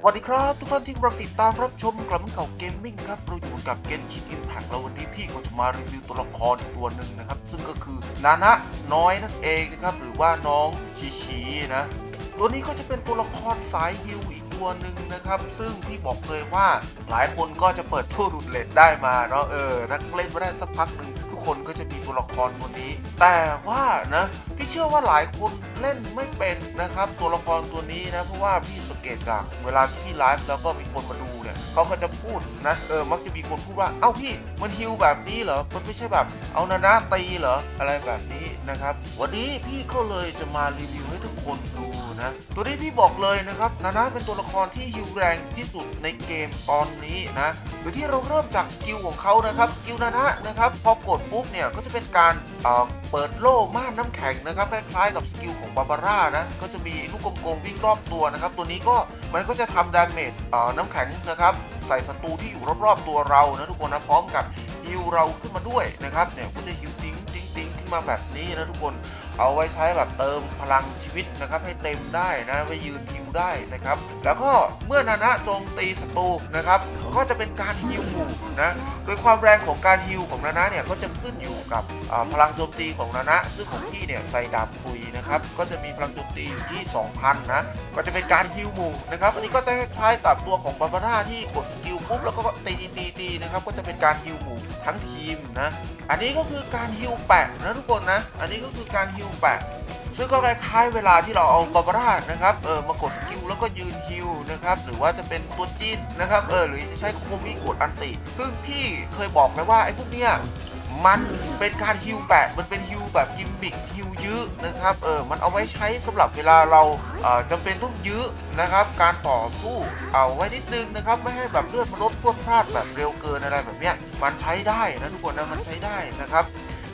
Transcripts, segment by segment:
สวัสดีครับทุกท่านที่กำลังติดตามรับชมกลับมาเก่าเกมมิ่งครับเราอยู่กับเกนชินอิมแพคแล้ววันนี้พี่ก็จะมารีวิวตัวละครอีกตัวหนึ่งนะครับ ซึ่งก็คือนานะน้อยนั่นเองนะครับ หรือว่าน้องชีชีนะ ตัวนี้ก็จะเป็นตัวละครสายฮิวอีกตัวหนึ่งนะครับ ซึ่งพี่บอกเลยว่าหลายคนก็จะเปิดทูรุดเลดได้มาเนาะเออถ้าเล่นมาได้สักพักหนึ่ง คนก็จะมีตัวละครตัวนี้ แต่ว่านะพี่เชื่อว่าหลายคนเล่นไม่เป็นนะครับ ตัวละครตัวนี้นะเพราะว่าพี่สังเกตจากเวลาที่พี่ไลฟ์แล้วก็มีคนมาดูเนี่ยเขาก็จะพูดนะเออมักจะมีคนพูดว่าเอ้าพี่มันฮิวแบบนี้เหรอมันไม่ใช่แบบเอานานาตีเหรออะไรแบบนี้ นะครับ วันนี้พี่ก็เลยจะมารีวิวให้ทุกคนดูนะ ตัวนี้พี่บอกเลยนะครับ นานาเป็นตัวละครที่ฮิวแรงที่สุดในเกมตอนนี้นะโดยที่เราเริ่มจากสกิลของเขานะครับสกิลนานะนะครับพอกดปุ๊บเนี่ยก็จะเป็นการเอ่อเปิดโล่ม่านน้ำแข็งนะครับคล้ายๆกับสกิลของบาบาร่านะก็จะมีลูกกลมๆวิ่งรอบตัวนะครับ ตัวนี้ก็มันก็จะทำดาเมจน้ำแข็งนะครับ ใส่ศัตรูที่อยู่รอบๆตัวเรานะทุกคนนะพร้อมกับฮิวเราขึ้นมาด้วยนะครับเนี่ยก็จะฮิวติ้งติ้ง มาแบบนี้นะทุกคน เอาไว้ใช้แบบเติมพลังชีวิตนะครับให้เต็มได้นะไว้ยืนฮิวได้นะครับ แล้วก็เมื่อนานะโจมตีศัตรูนะครับก็จะเป็นการฮิวหมู่นะโดยความแรงของการฮิวของนานะเนี่ยก็จะขึ้นอยู่กับพลังโจมตีของนานะซึ่งของพี่เนี่ยใส่ดาบคุยนะครับก็จะมีพลังโจมตีอยู่ที่ 2,000นะก็จะเป็นการฮิวหมู่นะครับอันนี้ก็จะคล้ายๆกับตัวของบาบาร่าที่กดสกิลปุ๊บแล้วก็ตีตีตีตีนะครับก็จะเป็นการฮิวหมู่ทั้งทีมนะอันนี้ก็คือการฮิวแปะนะทุกคนนะอันนี้ก็คือการฮิวแปซึ่งก็คล้ายๆเวลาที่เราเอาบาบาร่านะครับเออมากดสกิลแล้วก็ยืนฮิวนะครับหรือว่าจะเป็นตัวจีนนะครับเออหรือจะใช้โคมมิกดอันติ ซึ่งพี่เคยบอกไปว่าไอ้พวกเนี้ยมันเป็นการฮิวแปะมันเป็นฮิวแบบกิมมิคฮิวยื้อนะครับเออมันเอาไว้ใช้สำหรับเวลาเราเอ่อจำเป็นต้องยื้อนะครับ การต่อสู้เอาไว้นิดนึงนะครับไม่ให้แบบเลือดมันลดพรวดพลาดแบบเร็วเกินอะไรแบบเนี้ยมันใช้ได้นะทุกคนนะมันใช้ได้นะครับ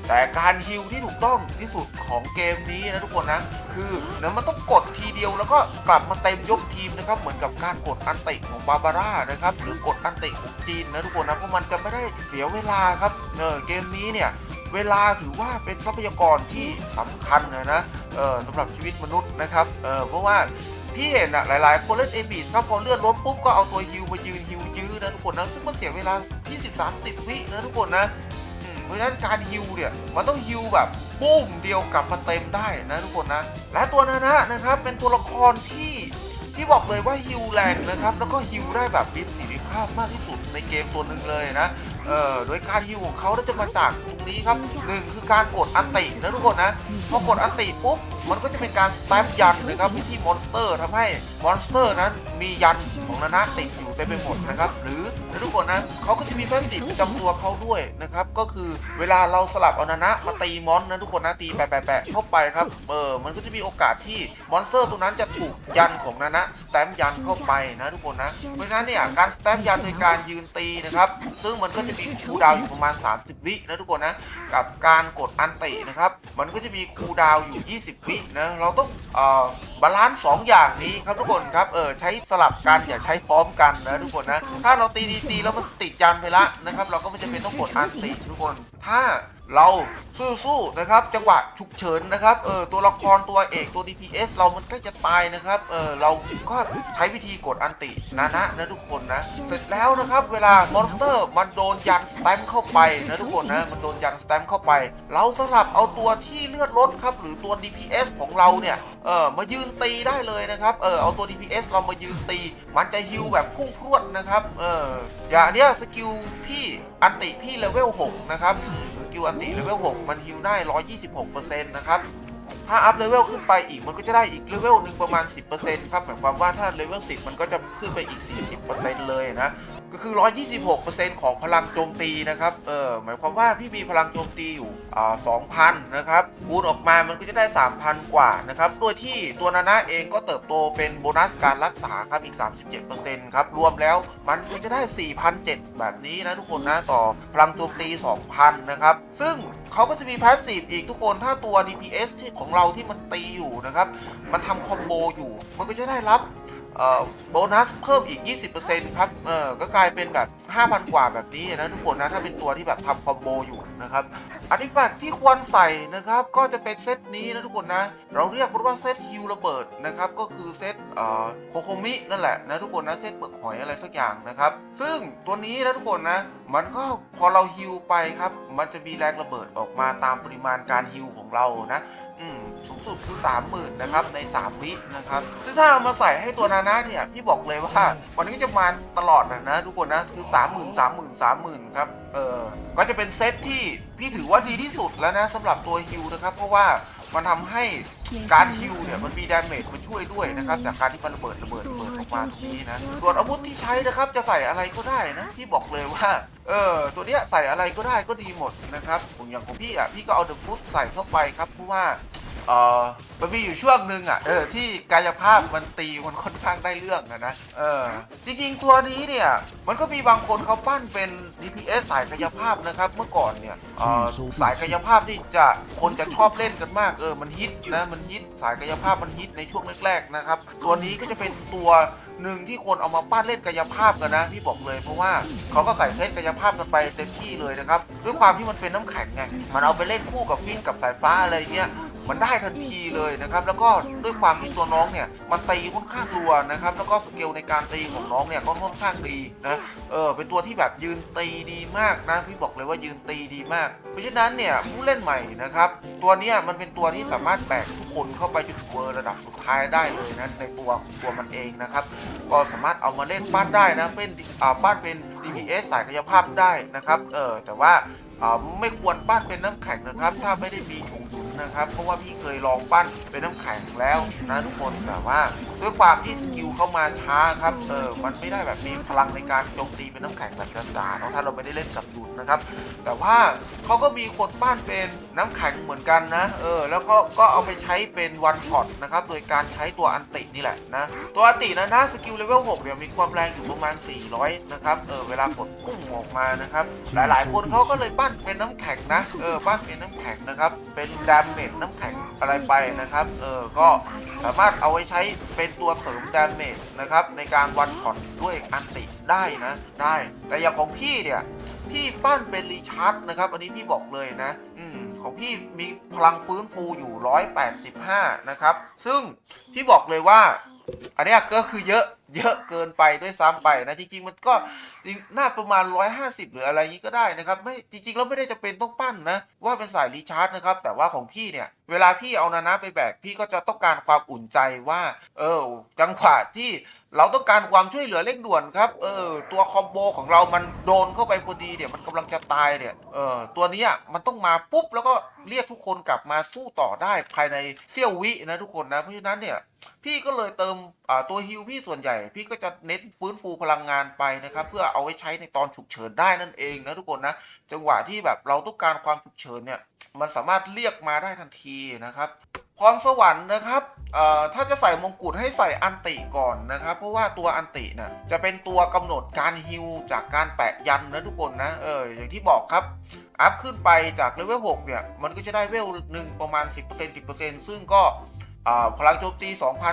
แต่การฮิลที่ถูกต้องที่สุดของเกมนี้นะทุกคนนะ คือนะมันต้องกดทีเดียวแล้วก็กลับมาเต็มยกทีมนะครับ เหมือนกับการกดอันติของบาบาร่านะครับ หรือกดอันติของจีนนะทุกคนนะเพราะมันจะไม่ได้เสียเวลาครับเออเกมนี้เนี่ยเวลาถือว่าเป็นทรัพยากรที่สำคัญนะนะเออสำหรับชีวิตมนุษย์นะครับเออเพราะว่าพี่เห็นอะหลายๆ คนเล่นเอบีสครับพอเลื่อนรถปุ๊บก็เอาตัวฮิวมายืนฮิวยื้อนะทุกคนนะซึ่งมันเสียเวลา 20-30 วินะทุกคนนะ เพราะฉะนั้นการฮิวเนี่ยมันต้องฮิวแบบปุ้มเดียวกลับมาเต็มได้นะทุกคนนะ และตัวนานะนะครับเป็นตัวละครที่ที่บอกเลยว่าฮิวแรงนะครับ แล้วก็ฮิวได้แบบมีประสิทธิภาพมากที่สุดในเกมตัวหนึ่งเลยนะ เอ่อ โดยการฮิวของเขาจะมาจากตรงนี้ครับหนึ่งคือการกดอันตินะทุกคนนะ พอกดอันติปุ๊บ มันก็จะเป็นการสแตมยันนะครับที่มอนสเตอร์ทำให้มอนสเตอร์นั้นมียันของนานะติดอยู่เต็มไปหมดนะครับ หรือ นะทุกคนนะเขาก็จะมีแพสซีฟประจำตัวเขาด้วยนะครับ ก็คือเวลาเราสลับเอานานะมาตีมอนนะทุกคนนะตีแปะแปะแปะเข้าไปครับเออมันก็จะมีโอกาสที่มอนสเตอร์ตัวนั้นจะถูกยันของนานะสแตมยันเข้าไปนะทุกคนนะเพราะฉะนั้นเนี่ยการสแตมยันโดยการยืนตีนะครับ ซึ่งมันก็จะมีคูดาวอยู่ประมาณ 30 วินะทุกคนนะกับการกดอันตินะครับ มันก็จะมีคูดาวอยู่ 20 วินะเราต้องเอ่อบาลานซ์สองอย่างนี้ครับทุกคนครับเออใช้สลับกันอย่าใช้พร้อมกันนะทุกคนนะถ้าเราตีดีตีแล้วมันติดยันไปละนะครับ เราก็ไม่จำเป็นต้องกดอันติทุกคน ถ้าเราสู้ๆนะครับ จังหวะฉุกเฉินนะครับเออตัวละครตัวเอกตัว DPS เรามันใกล้จะตายนะครับเออเราก็ใช้วิธีกดอันตินะนะนะทุกคนนะ เสร็จแล้วนะครับ เวลามอนสเตอร์มันโดนยันสแตมเข้าไปนะทุกคนนะมันโดนยันสแตมเข้าไป เราสลับเอาตัวที่เลือดลดครับหรือตัว DPS ของเราเนี่ย เออมายืนตีได้เลยนะครับเออเอาตัว DPS เรามายืนตี มันจะฮิวแบบพุ่งพรวดนะครับเอออย่างเนี้ยสกิลพี่อันติพี่เลเวล6นะครับสกิลอันติเลเวล6มันฮิวได้ 126%นะครับถ้าอัพเลเวลขึ้นไปอีกมันก็จะได้อีกเลเวลหนึ่งประมาณ 10%ครับหมายความว่าถ้าเลเวล10 มันก็จะขึ้นไปอีก 40%เลยนะ ก็คือ 126%ของพลังโจมตีนะครับ เออ หมายความว่าพี่มีพลังโจมตีอยู่ อ่า 2,000 นะครับ คูณออกมา มันก็จะได้ 3,000 กว่า นะครับ โดยที่ตัวนานะเองก็เติบโตเป็นโบนัสการรักษาครับ อีก 37%ครับ รวมแล้วมันก็จะได้4,007แบบนี้นะทุกคนนะ ต่อพลังโจมตี 2,000 นะครับ ซึ่งเขาก็จะมีพาสซีฟอีกทุกคน ถ้าตัว DPS ที่ของเราที่มันตีอยู่นะครับ มันทำคอมโบอยู่ มันก็จะได้รับ โบนัสเพิ่มอีก 20%ครับ เออก็กลายเป็นแบบ 5,000 กว่าแบบนี้นะทุกคนนะ ถ้าเป็นตัวที่แบบทำคอมโบอยู่นะครับอันที่แปที่ควรใส่นะครับ ก็จะเป็นเซตนี้นะทุกคนนะ เราเรียกมันว่าเซตฮิวระเบิดนะครับ ก็คือเซตเอ่อโคโคมินั่นแหละนะทุกคนนะ เซตเปลือกหอยอะไรสักอย่างนะครับ ซึ่งตัวนี้นะทุกคนนะ มันก็พอเราฮิวไปครับ มันจะมีแรงระเบิดออกมาตามปริมาณการฮิวของเรานะ สูงสุดคือ 30,000นะครับใน 3 วินะครับ ซึ่งถ้าเอามาใส่ให้ตัวนานะเนี่ยพี่บอกเลยว่าวันนี้จะมาตลอดนะนะทุกคนนะคือ 30,000 30,000 30,000ครับเออก็จะเป็นเซตที่พี่ถือว่าดีที่สุดแล้วนะสำหรับตัวฮิวนะครับเพราะว่ามันทำให้การฮิวเนี่ยมันมีดาเมจมาช่วยด้วยนะครับจากการที่มันระเบิดระเบิดระเบิดออกมาตรงนี้นะส่วนอาวุธที่ใช้นะครับจะใส่อะไรก็ได้นะพี่บอกเลยว่าเออตัวเนี้ยใส่อะไรก็ได้ก็ดีหมดนะครับอย่างของพี่อะพี่ก็เอาเดอะฟุตใส่เข้าไปครับเพราะว่า เออมันมีอยู่ช่วงหนึ่งอะเออที่กายภาพมันตีมันค่อนข้างได้เรื่องอะนะเออจริงๆตัวนี้เนี่ยมันก็มีบางคนเขาปั้นเป็น DPS สายกายภาพนะครับ เมื่อก่อนเนี่ยเออสายกายภาพที่จะคนจะชอบเล่นกันมากเออมันฮิตนะมันฮิตสายกายภาพมันฮิตในช่วงแรกๆนะครับตัวนี้ก็จะเป็นตัวหนึ่งที่คนเอามาปั้นเล่นกายภาพกันนะพี่บอกเลยเพราะว่าเขาก็ใส่เซตกายภาพกันไปเต็มที่เลยนะครับด้วยความที่มันเป็นน้ำแข็งไงมันเอาไปเล่นคู่กับฟินกับสายฟ้าอะไรเงี้ย มันได้ทันทีเลยนะครับ แล้วก็ด้วยความที่ตัวน้องเนี่ยมันตีค่อนข้างรัวนะครับ แล้วก็สเกลในการตีของน้องเนี่ยก็ค่อนข้างดีนะเออเป็นตัวที่แบบยืนตีดีมากนะพี่บอกเลยว่ายืนตีดีมาก เพราะฉะนั้นเนี่ยผู้เล่นใหม่นะครับ ตัวเนี้ยมันเป็นตัวที่สามารถแบกทุกคนเข้าไปจนถึงเวอร์ระดับสุดท้ายได้เลยนะในตัวตัวมันเองนะครับก็สามารถเอามาเล่นปั้นได้นะเป็นอ่าปั้นเป็น DPS สายกายภาพได้นะครับเออแต่ว่าอ่าไม่ควรปั้นเป็นน้ำแข็งนะครับ ถ้าไม่ได้มีชง นะครับ เพราะว่าพี่เคยลองปั้นเป็นน้ำแข็งแล้วนะทุกคนแต่ว่า ด้วยความที่สกิลเข้ามาช้าครับเออมันไม่ได้แบบมีพลังในการโจมตีเป็นน้ำแข็งแบบจ๋าๆเนาะถ้าเราไม่ได้เล่นกับยุนนะครับ แต่ว่าเขาก็มีคนปั้นเป็นน้ำแข็งเหมือนกันนะเออแล้วก็ก็เอาไปใช้เป็นวันช็อตนะครับโดยการใช้ตัวอันตินี่แหละนะตัวอันตินะนะสกิลเลเวล6เนี่ยมีความแรงอยู่ประมาณ 400 นะครับเออเวลากดพุ่งออกมานะครับ หลายๆ คนเขาก็เลยปั้นเป็นน้ำแข็งนะเออปั้นเป็นน้ำแข็งนะครับเป็นดามเมจน้ำแข็งอะไรไปนะครับ เออ ก็สามารถเอาไว้ใช้เป็นตัวเสริมดามเมจนะครับ ในการวันช็อตด้วยอันติได้นะ ได้ แต่อย่างของพี่เนี่ย พี่ปั้นเป็นรีชาร์ดนะครับ อันนี้พี่บอกเลยนะ อืมของพี่มีพลังฟื้นฟูอยู่ 185 นะครับ ซึ่งพี่บอกเลยว่า อันนี้ก็คือเยอะเยอะเกินไปด้วยซ้ำไปนะจริง ๆ มันก็จริงน่าประมาณ 150 หรืออะไรนี้ก็ได้นะครับ ไม่จริงๆแล้วไม่ได้จะเป็นต้องปั้นนะ ว่าเป็นสายรีชาร์จนะครับ แต่ว่าของพี่เนี่ย เวลาพี่เอานานะไปแบก พี่ก็จะต้องการความอุ่นใจว่า เออจังหวะที่เราต้องการความช่วยเหลือเร่งด่วนครับเออตัวคอมโบของเรามันโดนเข้าไปพอดีเนี่ยมันกำลังจะตายเนี่ยเออตัวนี้มันต้องมาปุ๊บแล้วก็เรียกทุกคนกลับมาสู้ต่อได้ภายในเสี้ยววินะทุกคนนะเพราะฉะนั้นเนี่ย พี่ก็เลยเติมตัวฮิลพี่ส่วนใหญ่ พี่ก็จะเน้นฟื้นฟูพลังงานไปนะครับ เพื่อเอาไว้ใช้ในตอนฉุกเฉินได้นั่นเองนะทุกคนนะจังหวะที่แบบเราต้องการความฉุกเฉินเนี่ยมันสามารถเรียกมาได้ทันทีนะครับพรสวรรค์นะครับถ้าจะใส่มงกุฎให้ใส่อันติก่อนนะครับ เพราะว่าตัวอันติเนี่ยจะเป็นตัวกำหนดการฮิลจากการแปะยันนะทุกคนนะ เอออย่างที่บอกครับ อัพขึ้นไปจากเลเวล6เนี่ย มันก็จะได้เวลหนึ่งประมาณ 10% 10%ซึ่งก็ พลังโจมตี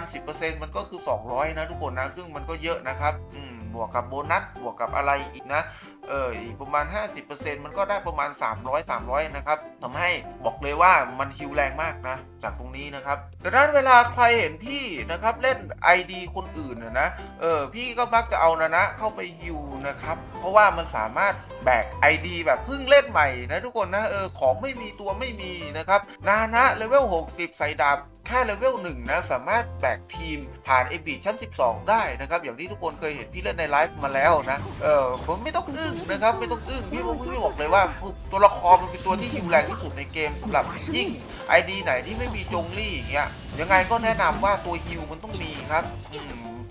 2,010%มันก็คือ 200 นะทุกคนนะ ซึ่งมันก็เยอะนะครับ อืม บวกกับโบนัส บวกกับอะไรอีกนะ เอออีกประมาณ 50%มันก็ได้ประมาณ 300 300 นะครับทำให้บอกเลยว่ามันฮิวแรงมากนะ จากตรงนี้นะครับดังนั้นเวลาใครเห็นพี่นะครับเล่น ID คนอื่นนะนะเออ พี่ก็มักจะเอานะนะ เข้าไปฮิวนะครับ เพราะว่ามันสามารถแบก ID แบบเพิ่งเล่นใหม่นะทุกคนนะ เออ ของไม่มีตัวไม่มีนะครับ นานะเลเวล 60 ใส่ดาบแค่เลเวลหนึ่งนะสามารถแบกทีมผ่านเอบีชั้น 12 ได้นะครับ อย่างที่ทุกคนเคยเห็นพี่เล่นในไลฟ์มาแล้วนะ เออผมไม่ต้องอึ้งนะครับ ไม่ต้องอึ้งพี่ผมพี่บอกเลยว่าตัวละครมันเป็นตัวที่ฮิวแรงที่สุดในเกมสำหรับยิ่งไอดีไหนที่ไม่มีจงลี่อย่างเงี้ยยังไงก็แนะนำว่าตัวฮิวมันต้องมีครับ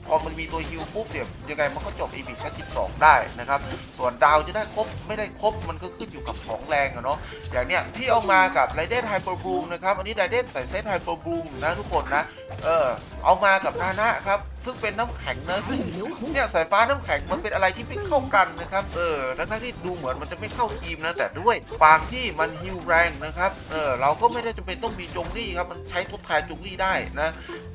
พอมันมีตัวฮิวปุ๊บเดี๋ยวยังไงมันก็จบ e ีชั้น12 ได้นะครับ ส่วนดาวจะได้ครบไม่ได้ครบมันก็ขึ้นอยู่กับของแรงอะเนาะอย่างเนี้ยพี่เอามากับไรเดนไฮเปอร์บูมนะครับอันนี้ไรเดนใส่เซตไฮเปอร์บูมนะทุกคนนะ เออ เอามากับนานะครับ ซึ่งเป็นน้ำแข็งนะซึ่งเนี่ยสายฟ้าน้ำแข็งมันเป็นอะไรที่ไม่เข้ากันนะครับ เออทั้งที่ดูเหมือนมันจะไม่เข้าทีมนะ แต่ด้วยฟางที่มันฮิวแรงนะครับ เออ เราก็ไม่ได้จำเป็นต้องมีจงลี่ครับ มันใช้ทดแทนจงลี่ได้นะ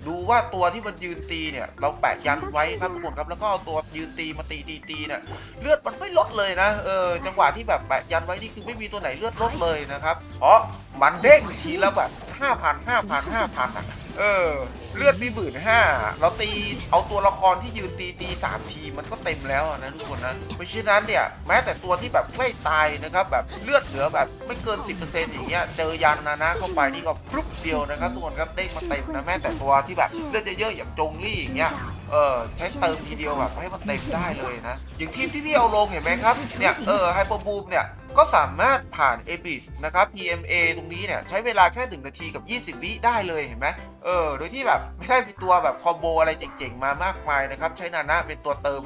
ดูว่าตัวที่มันยืนตีเนี่ย เราแปะยันไว้ครับทุกคนครับ แล้วก็เอาตัวยืนตีมาตีตีตีเนี่ย เลือดมันไม่ลดเลยนะ เออ จังหวะที่แบบแปะยันไว้นี่คือไม่มีตัวไหนเลือดลดเลยนะครับ เพราะมันเด้งทีละแบบห้าพันห้าพันห้าพันอะ เออ เลือดมีหมื่นห้าเราตีเอาตัวละครที่ยืนตีตีสามทีมันก็เต็มแล้วนะทุกคนนะ เพราะฉะนั้นเนี่ย แม้แต่ตัวที่แบบใกล้ตายนะครับแบบเลือดเหลือแบบไม่เกิน 10%อย่างเงี้ยเจอยันนะนะเข้าไปนี่ก็พรุบเดียวนะครับทุกคนครับเด้งมาเต็มนะแม้แต่ตัวที่แบบเลือดเยอะๆอย่างจงลี่อย่างเงี้ย เออใช้เติมทีเดียวแบบให้มันเต็มได้เลยนะ อย่างทีมที่พี่เอาลงเห็นไหมครับ เนี่ยเออไฮเปอร์บูมเนี่ยก็สามารถผ่านเอบิสนะครับ PMA ตรงนี้เนี่ยใช้เวลาแค่ 1 นาทีกับ 20 วิได้เลยเห็นไหมเออ โดยที่แบบไม่ได้มีตัวแบบคอมโบอะไรเจ๋งๆ มามากมายนะครับ ใช้นานะเป็นตัวเติม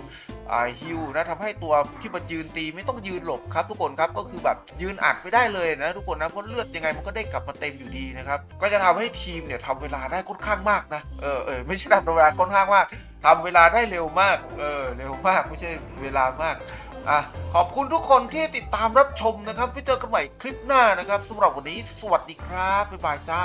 ฮิวนะทำให้ตัวที่มันยืนตีไม่ต้องยืนหลบครับทุกคนครับก็คือแบบยืนอัดไปได้เลยนะทุกคนนะเพราะเลือดยังไงมันก็ได้กลับมาเต็มอยู่ดีนะครับก็จะทำให้ทีมเนี่ยทำเวลาได้ค่อนข้างมากนะเออเออไม่ใช่ทำเวลาค่อนข้างมาก ทำเวลาได้เร็วมาก เออ เร็วมากไม่ใช่เวลามาก อะ ขอบคุณทุกคนที่ติดตามรับชมนะครับไว้เจอกันใหม่คลิปหน้านะครับสำหรับวันนี้ สวัสดีครับ บ๊ายบายจ้า